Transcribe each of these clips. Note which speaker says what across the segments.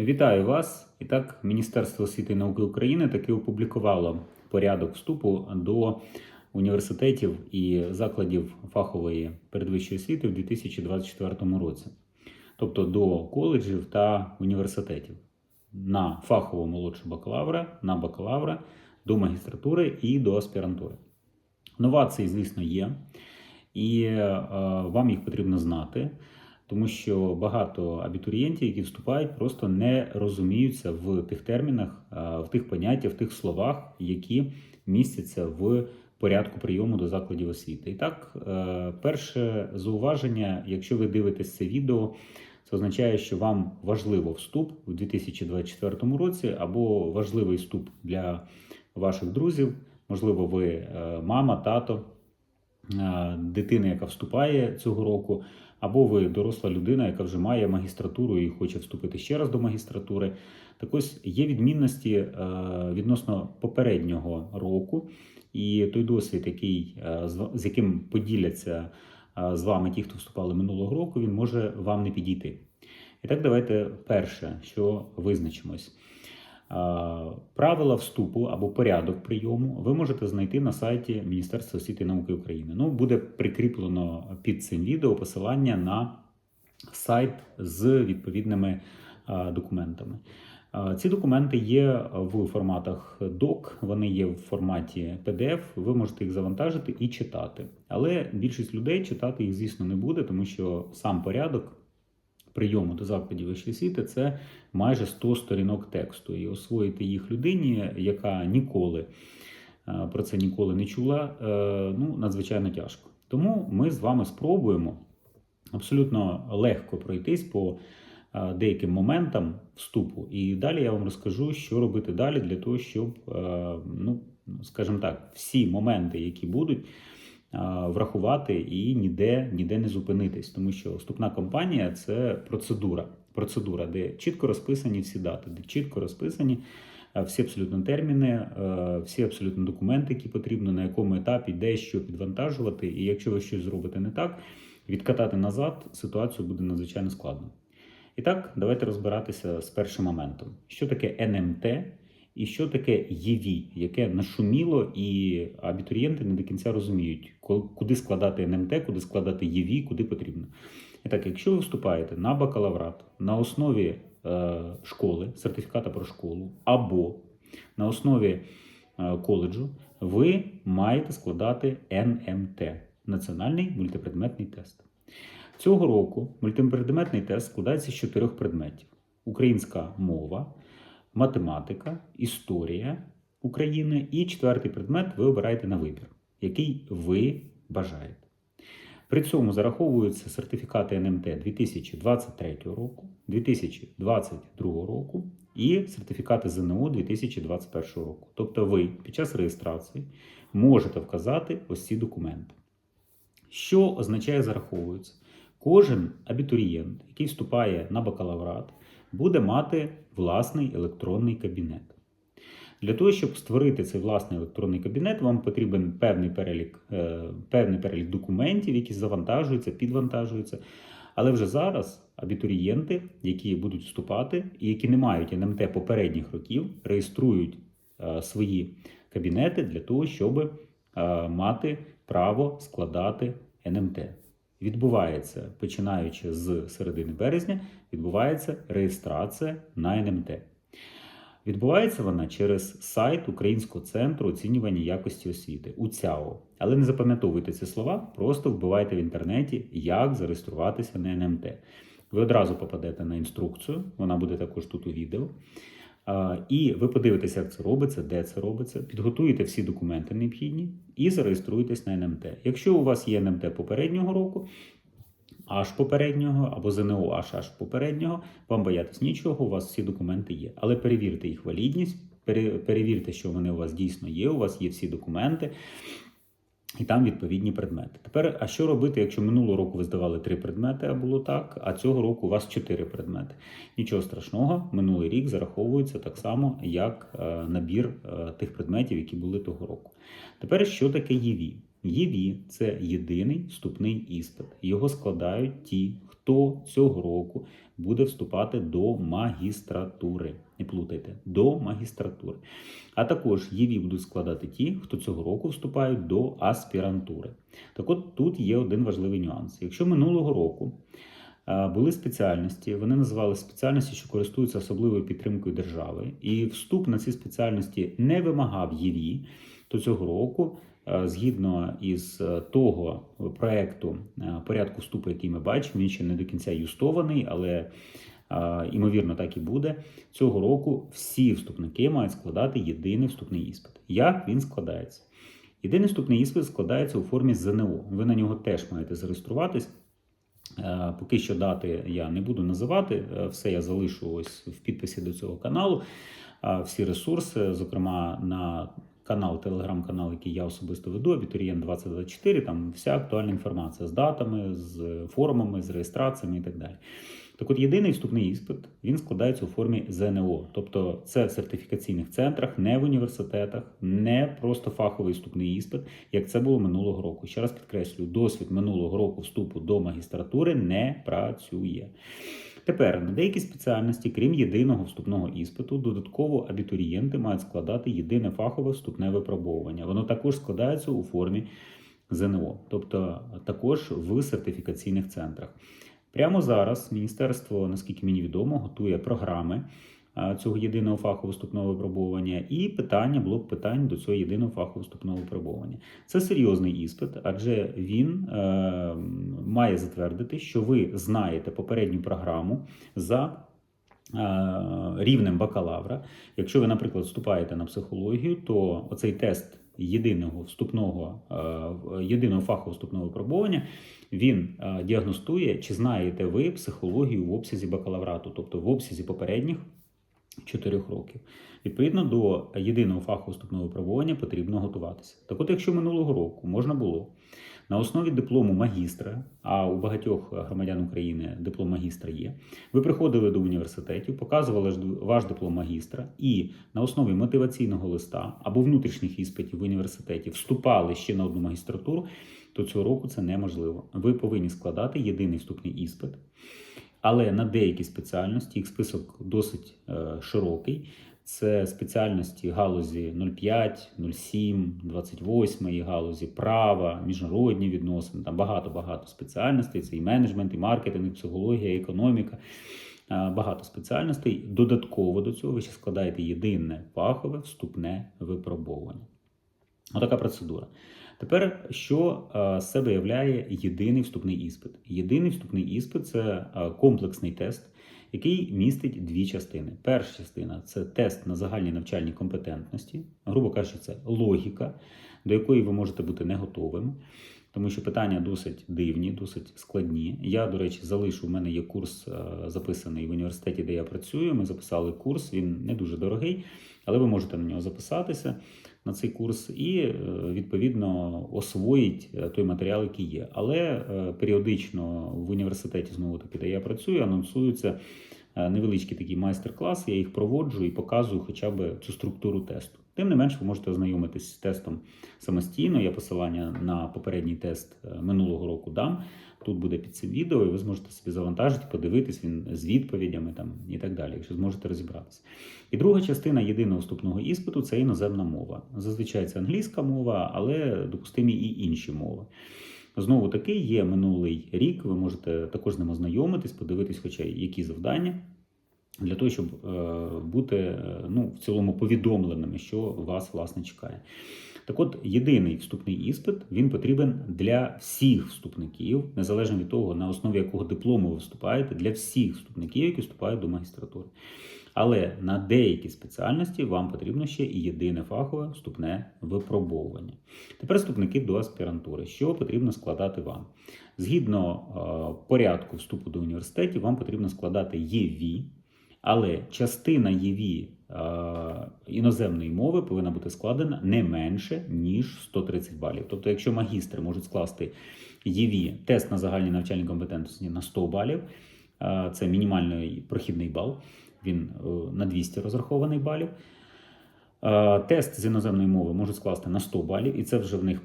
Speaker 1: Вітаю вас! І так, Міністерство освіти і науки України таки опублікувало порядок вступу до університетів і закладів фахової передвищої освіти в 2024 році, тобто до коледжів та університетів на фахову молодшу бакалавра, на бакалавра, до магістратури і до аспірантури. Новації, звісно, є, і е, вам їх потрібно знати, тому що багато абітурієнтів, які вступають, просто не розуміються в тих термінах, в тих поняттях, в тих словах, які містяться в порядку прийому до закладів освіти. І так, е, перше зауваження, якщо ви дивитесь це відео, це означає, що вам важливо вступ у 2024 році або важливий вступ для ваших друзів. Можливо, ви е, мама, тато, е, дитина, яка вступає цього року, або ви доросла людина, яка вже має магістратуру і хоче вступити ще раз до магістратури. Так ось є відмінності е, відносно попереднього року, і той досвід, який, е, з- яким поділяться е, з вами ті, хто вступали минулого року, він може вам не підійти. І так, давайте перше, що визначимось. А, Правила вступу або порядок прийому ви можете знайти на сайті Міністерства освіти і науки України. Ну, буде прикріплено під цим відео посилання на сайт з відповідними документами. Ці документи є в форматах DOC, вони є в форматі PDF, ви можете їх завантажити і читати. Але більшість людей читати їх, звісно, не буде, тому що сам порядок прийому до закладів вищої освіти це майже 100 сторінок тексту. І освоїти їх людині, яка ніколи е, про це ніколи не чула, е, ну, надзвичайно тяжко. Тому ми з вами спробуємо абсолютно легко пройтись по е, деяким моментам вступу. І далі я вам розкажу, що робити далі для того, щоб, ну, скажімо так, всі моменти, які будуть, врахувати і ніде, ніде не зупинитись, тому що вступна кампанія це процедура. Процедура, де чітко розписані всі дати, де чітко розписані всі абсолютно терміни, всі абсолютно документи, які потрібно, на якому етапі, де що підвантажувати. І якщо ви щось зробите не так, відкатати назад ситуацію буде надзвичайно складно. І так, давайте розбиратися з першим моментом. Що таке НМТ і що таке ЄВІ, яке нашуміло, і абітурієнти не до кінця розуміють, куди складати НМТ, куди складати ЄВІ, куди потрібно. І так, якщо ви вступаєте на бакалаврат на основі е, школи, сертифіката про школу, або на основі е, коледжу, ви маєте складати НМТ Національний мультипредметний тест. Цього року мультипредметний тест складається з чотирьох предметів: українська мова, математика, історія України і четвертий предмет ви обираєте на вибір, який ви бажаєте. При цьому зараховуються сертифікати НМТ 2023 року, 2022 року і сертифікати ЗНО 2021 року. Тобто ви під час реєстрації можете вказати ось ці документи. Що означає зараховується? Кожен абітурієнт, який вступає на бакалаврат, буде мати власний електронний кабінет. Для того, щоб створити цей власний електронний кабінет, вам потрібен певний перелік, е, певний перелік документів, які завантажуються, підвантажуються. Але вже зараз абітурієнти, які будуть вступати і які не мають НМТ попередніх років, реєструють е, свої кабінети для того, щоб е, мати право складати НМТ. Відбувається, починаючи з середини березня, відбувається реєстрація на НМТ. Відбувається вона через сайт Українського центру оцінювання якості освіти УЦЯО. Але не запам'ятовуйте ці слова, просто вбивайте в інтернеті, як зареєструватися на НМТ. Ви одразу попадете на інструкцію, вона буде також тут у відео. І ви подивитеся, як це робиться, де це робиться, підготуєте всі документи необхідні і зареєструєтесь на НМТ. Якщо у вас є НМТ попереднього року, аж попереднього, або ЗНО аж аж попереднього, вам боятись нічого, у вас всі документи є. Але перевірте їх валідність, перевірте, що вони у вас дійсно є, у вас є всі документи. І там відповідні предмети. Тепер, а що робити, якщо минулого року ви здавали три предмети, а було так, а цього року у вас чотири предмети? Нічого страшного, минулий рік зараховується так само, як е, набір е, тих предметів, які були того року. Тепер що таке ЄВІ? ЄВІ – це єдиний вступний іспит. Його складають ті, хто цього року буде вступати до магістратури. Не плутайте, до магістратури. А також ЄВІ будуть складати ті, хто цього року вступають до аспірантури. Так от тут є один важливий нюанс. Якщо минулого року е, були спеціальності, вони називали спеціальності, що користуються особливою підтримкою держави, і вступ на ці спеціальності не вимагав ЄВІ, то цього року, е, згідно із е, того проекту порядку вступу, який ми бачимо, він ще не до кінця юстований, але ймовірно так і буде. Цього року всі вступники мають складати єдиний вступний іспит. Як він складається? Єдиний вступний іспит складається у формі ЗНО. Ви на нього теж маєте зареєструватись. Е, Поки що дати я не буду називати, е, все я залишу ось в підписі до цього каналу. Е, Всі ресурси, зокрема на канал, телеграм-канал, який я особисто веду, Абітурієнт 2024, там вся актуальна інформація з датами, з форумами, з реєстраціями і так далі. Так от єдиний вступний іспит він складається у формі ЗНО, тобто це в сертифікаційних центрах, не в університетах, не просто фаховий вступний іспит, як це було минулого року. Ще раз підкреслюю, досвід минулого року вступу до магістратури не працює. Тепер на деякі спеціальності, крім єдиного вступного іспиту, додатково абітурієнти мають складати єдине фахове вступне випробовування. Воно також складається у формі ЗНО, тобто також в сертифікаційних центрах. Прямо зараз міністерство, наскільки мені відомо, готує програми цього єдиного фахового вступного випробовування і питання, блок питань до цього єдиного фахового вступного випробовування. Це серйозний іспит, адже він е, має затвердити, що ви знаєте попередню програму за. е, Рівнем бакалавра. Якщо ви, наприклад, вступаєте на психологію, то оцей тест єдиного вступного е, єдиного фахового вступного випробування він е, діагностує, чи знаєте ви психологію в обсязі бакалаврату, тобто в обсязі попередніх 4 років. Відповідно до єдиного фахового вступного випробування потрібно готуватися. Так от, якщо минулого року можна було на основі диплому магістра, а у багатьох громадян України диплом магістра є, ви приходили до університетів, показували ваш диплом магістра і на основі мотиваційного листа або внутрішніх іспитів в університеті вступали ще на одну магістратуру, то цього року це неможливо. Ви повинні складати єдиний вступний іспит. Але на деякі спеціальності їх список досить е, широкий. Це спеціальності галузі 05, 07, 28 галузі права, міжнародні відносини. Там багато-багато спеціальностей. Це і менеджмент, і маркетинг, і психологія, і економіка. Багато спеціальностей. Додатково до цього ви ще складаєте єдине фахове вступне випробовування. Отака процедура. Тепер, що з себе являє єдиний вступний іспит? Єдиний вступний іспит це комплексний тест, який містить дві частини. Перша частина це тест на загальні навчальні компетентності, грубо кажучи, це логіка, до якої ви можете бути не готовим. Тому що питання досить дивні, досить складні. Я, до речі, залишу. У мене є курс е, записаний в університеті, де я працюю. Ми записали курс, він не дуже дорогий, але ви можете на нього записатися на цей курс і е, відповідно освоїть е, той матеріал, який є. Але е, періодично в університеті, знову таки, де я працюю, анонсуються невеличкі такі майстер-класи. Я їх проводжу і показую хоча б цю структуру тесту. Тим не менш, ви можете ознайомитись з тестом самостійно. Я посилання на попередній тест е, минулого року дам. Тут буде під цим відео, і ви зможете собі завантажити, подивитись він з відповідями там і так далі, якщо зможете розібратися. І друга частина єдиного вступного іспиту це іноземна мова. Зазвичай це англійська мова, але допустимі і інші мови. Знову таки, є минулий рік, ви можете також з ним ознайомитись, подивитись, хоча які завдання. Для того, щоб е, бути е, ну, в цілому повідомленими, що вас власне чекає. Так от, єдиний вступний іспит він потрібен для всіх вступників, незалежно від того, на основі якого диплому ви вступаєте, для всіх вступників, які вступають до магістратури. Але на деякі спеціальності вам потрібно ще і єдине фахове вступне випробовування. Тепер вступники до аспірантури. Що потрібно складати вам? Згідно е, порядку вступу до університетів, вам потрібно складати ЄВІ, але частина ЄВІ е, іноземної мови повинна бути складена не менше, ніж 130 балів. Тобто, якщо магістри можуть скласти ЄВІ тест на загальні навчальні компетентності на 100 балів, е, це мінімальний прохідний бал, він е, на 200 розрахований балів. Тест з іноземної мови можуть скласти на 100 балів, і це вже в них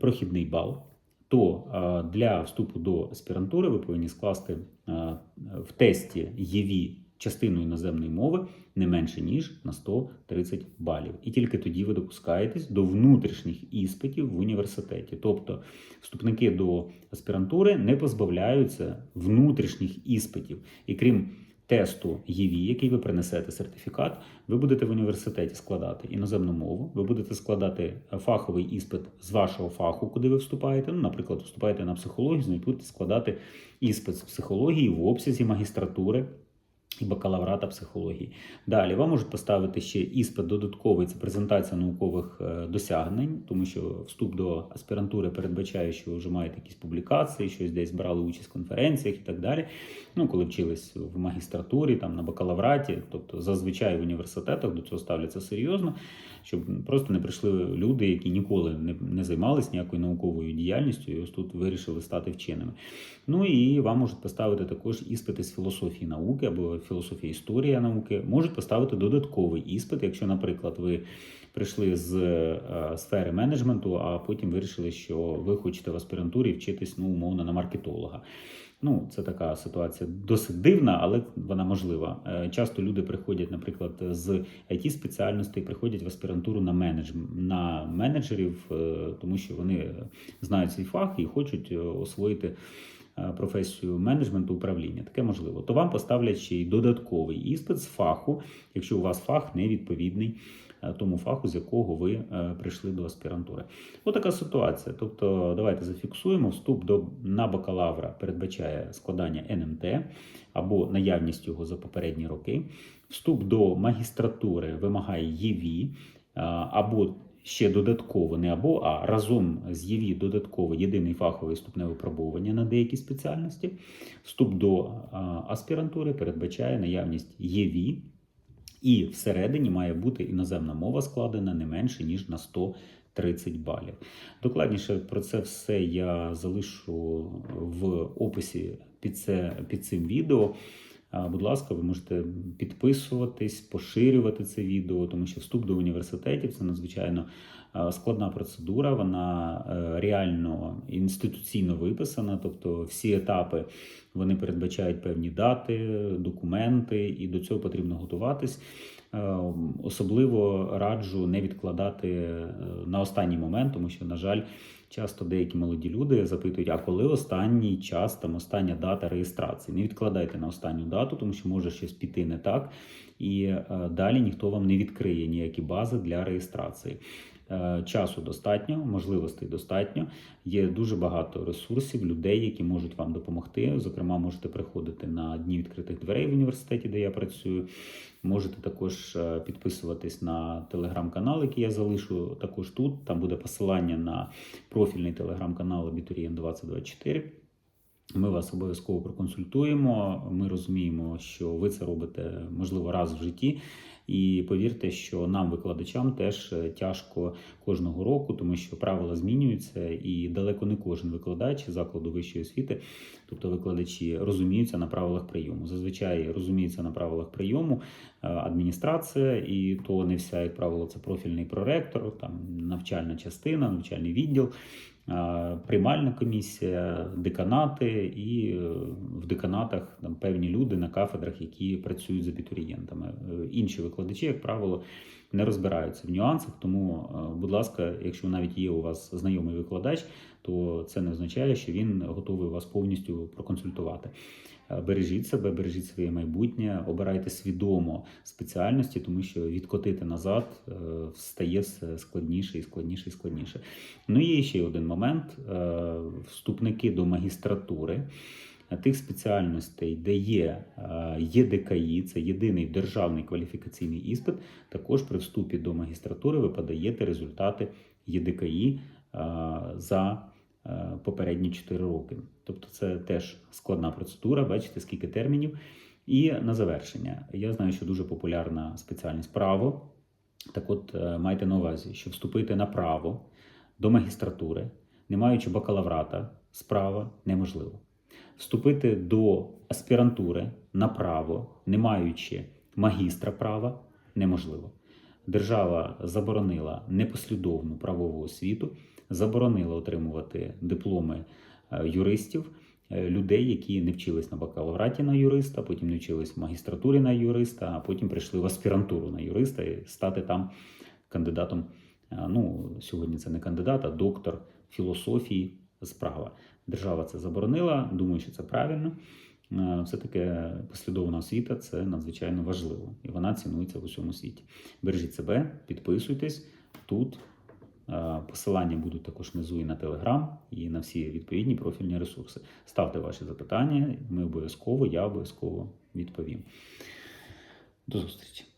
Speaker 1: прохідний бал. то для вступу до аспірантури ви повинні скласти в тесті ЄВІ частину іноземної мови не менше ніж на 130 балів. І тільки тоді ви допускаєтесь до внутрішніх іспитів в університеті. Тобто вступники до аспірантури не позбавляються внутрішніх іспитів. І крім тесту ЄВІ, який ви принесете сертифікат, ви будете в університеті складати іноземну мову, ви будете складати фаховий іспит з вашого фаху, куди ви вступаєте. Ну, наприклад, вступаєте на психологію, будете складати іспит з психології в обсязі магістратури. І бакалаврата психології. Далі вам можуть поставити ще іспит додатковий це презентація наукових е, досягнень, тому що вступ до аспірантури передбачає, що ви вже маєте якісь публікації, щось десь брали участь в конференціях і так далі. Ну, коли вчились в магістратурі, там на бакалавраті, тобто зазвичай в університетах до цього ставляться серйозно, щоб просто не прийшли люди, які ніколи не, не займалися ніякою науковою діяльністю, і ось тут вирішили стати вченими. Ну і вам можуть поставити також іспити з філософії науки або філософії історії науки. Можуть поставити додатковий іспит, якщо, наприклад, ви прийшли з е, сфери менеджменту, а потім вирішили, що ви хочете в аспірантурі вчитись ну, умовно на маркетолога. Ну, це така ситуація досить дивна, але вона можлива. Е, Часто люди приходять, наприклад, з it спеціальностей, приходять в аспірантуру на менедж... на менеджерів, е, тому що вони знають свій фах і хочуть освоїти професію менеджменту управління. Таке можливо. То вам поставлять ще й додатковий іспит з фаху, якщо у вас фах не відповідний е, тому фаху, з якого ви е, прийшли до аспірантури. Отака ситуація. Тобто, давайте зафіксуємо, вступ до на бакалавра передбачає складання НМТ або наявність його за попередні роки. Вступ до магістратури вимагає ЄВІ або ще додатково, не або, а разом з ЄВІ додатково єдиний фаховий вступне випробування на деякі спеціальності. Вступ до аспірантури передбачає наявність ЄВІ, і всередині має бути іноземна мова складена не менше ніж на 130 балів. Докладніше про це все я залишу в описі під, це, під цим відео. Будь ласка, ви можете підписуватись, поширювати це відео, тому що вступ до університетів це надзвичайно складна процедура. Вона е, реально інституційно виписана, тобто всі етапи вони передбачають певні дати, документи, і до цього потрібно готуватись. Е, Особливо раджу не відкладати е, на останній момент, тому що, на жаль, часто деякі молоді люди запитують, а коли останній час, там остання дата реєстрації. Не відкладайте на останню дату, тому що може щось піти не так, і е, далі ніхто вам не відкриє ніякі бази для реєстрації. Е, Часу достатньо, можливостей достатньо. Є дуже багато ресурсів, людей, які можуть вам допомогти. Зокрема, можете приходити на дні відкритих дверей в університеті, де я працюю. Можете також е, підписуватись на телеграм-канал, який я залишу також тут. Там буде посилання на профільний телеграм-канал Абітурієн 2024. Ми вас обов'язково проконсультуємо. Ми розуміємо, що ви це робите можливо раз в житті. І повірте, що нам, викладачам, теж е, тяжко кожного року, тому що правила змінюються, і далеко не кожен викладач закладу вищої освіти, тобто викладачі, розуміються на правилах прийому. Зазвичай розуміються на правилах прийому е, адміністрація, і то не вся, як правило, це профільний проректор, там навчальна частина, навчальний відділ. Приймальна комісія, деканати, і е, в деканатах там певні люди на кафедрах, які працюють з абітурієнтами. Е, Інші викладачі, як правило, не розбираються в нюансах. Тому, е, будь ласка, якщо навіть є у вас знайомий викладач, то це не означає, що він готовий вас повністю проконсультувати. Е, Бережіть себе, бережіть своє майбутнє, обирайте свідомо спеціальності, тому що відкотити назад е, стає все складніше і складніше і складніше. Ну і є ще один момент: Е, вступники до магістратури. Тих спеціальностей, де є ЄДКІ, це єдиний державний кваліфікаційний іспит, також при вступі до магістратури ви подаєте результати ЄДКІ за попередні 4 роки. Тобто це теж складна процедура, бачите, скільки термінів. І на завершення, я знаю, що дуже популярна спеціальність право. Так от е, майте на увазі, що вступити на право до магістратури, не маючи бакалаврата справа, неможливо. Вступити до аспірантури на право, не маючи магістра права, неможливо. Держава заборонила непослідовну правову освіту, заборонила отримувати дипломи е, юристів, е, людей, які не вчились на бакалавраті на юриста, потім не вчились в магістратурі на юриста, а потім прийшли в аспірантуру на юриста і стати там кандидатом. е, Ну, сьогодні це не кандидат, а доктор філософії з права. Держава це заборонила. Думаю, що це правильно. Все таки послідовна освіта це надзвичайно важливо, і вона цінується в усьому світі. Бережіть себе, підписуйтесь тут. Е, Посилання будуть також внизу і на Телеграм, і на всі відповідні профільні ресурси. Ставте ваші запитання, ми обов'язково, я обов'язково відповім. До зустрічі!